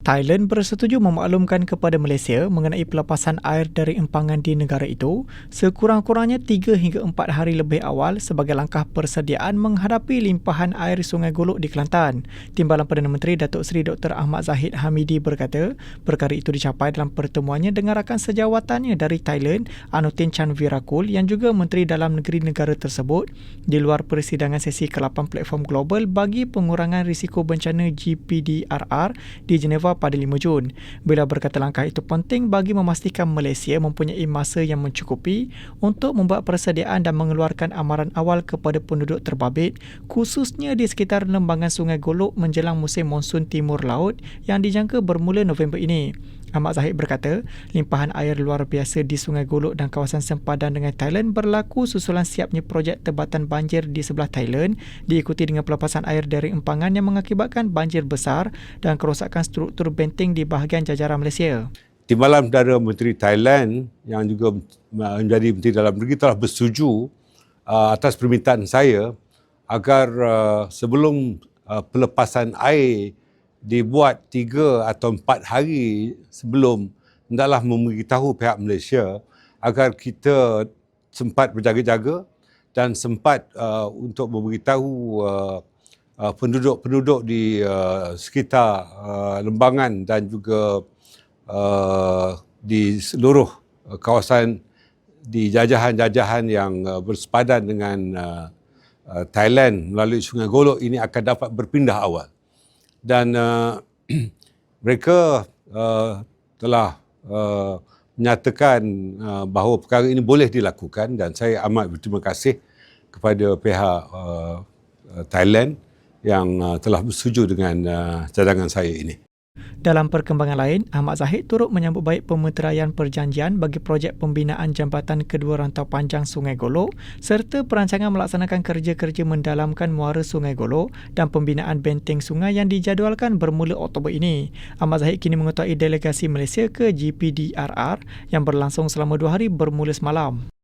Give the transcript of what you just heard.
Thailand bersetuju memaklumkan kepada Malaysia mengenai pelepasan air dari empangan di negara itu sekurang-kurangnya 3 hingga 4 hari lebih awal sebagai langkah persediaan menghadapi limpahan air Sungai Golok di Kelantan. Timbalan Perdana Menteri Datuk Seri Dr. Ahmad Zahid Hamidi berkata, perkara itu dicapai dalam pertemuannya dengan rakan sejawatannya dari Thailand, Anutin Chan Virakul yang juga Menteri Dalam Negeri negara tersebut di luar persidangan sesi ke-8 platform global bagi pengurangan risiko bencana GPDRR di Geneva pada 5 Jun. Bila berkata langkah itu penting bagi memastikan Malaysia mempunyai masa yang mencukupi untuk membuat persediaan dan mengeluarkan amaran awal kepada penduduk terbabit khususnya di sekitar lembangan Sungai Golok menjelang musim monsun timur laut yang dijangka bermula November ini. Ahmad Zahid berkata, limpahan air luar biasa di Sungai Golok dan kawasan sempadan dengan Thailand berlaku susulan siapnya projek tebatan banjir di sebelah Thailand diikuti dengan pelepasan air dari empangan yang mengakibatkan banjir besar dan kerosakan struktur benteng di bahagian jajaran Malaysia. Timbalan Perdana Menteri Thailand yang juga menjadi Menteri Dalam Negeri telah bersetuju uh, atas permintaan saya agar uh, sebelum uh, pelepasan air dibuat tiga atau empat hari sebelum hendaklah memberitahu pihak Malaysia agar kita sempat berjaga-jaga dan sempat uh, untuk memberitahu uh, uh, penduduk-penduduk di uh, sekitar uh, lembangan dan juga uh, di seluruh uh, kawasan di jajahan-jajahan yang uh, bersepadan dengan uh, uh, Thailand melalui Sungai Golok ini akan dapat berpindah awal. Dan uh, mereka uh, telah uh, menyatakan uh, bahawa perkara ini boleh dilakukan dan saya amat berterima kasih kepada pihak uh, Thailand yang uh, telah bersetuju dengan uh, cadangan saya ini. Dalam perkembangan lain, Ahmad Zahid turut menyambut baik pemeteraian perjanjian bagi projek pembinaan jambatan kedua rantau panjang Sungai Golok serta perancangan melaksanakan kerja-kerja mendalamkan muara Sungai Golok dan pembinaan benteng sungai yang dijadualkan bermula Oktober ini. Ahmad Zahid kini mengetahui delegasi Malaysia ke GPDRR yang berlangsung selama dua hari bermula semalam.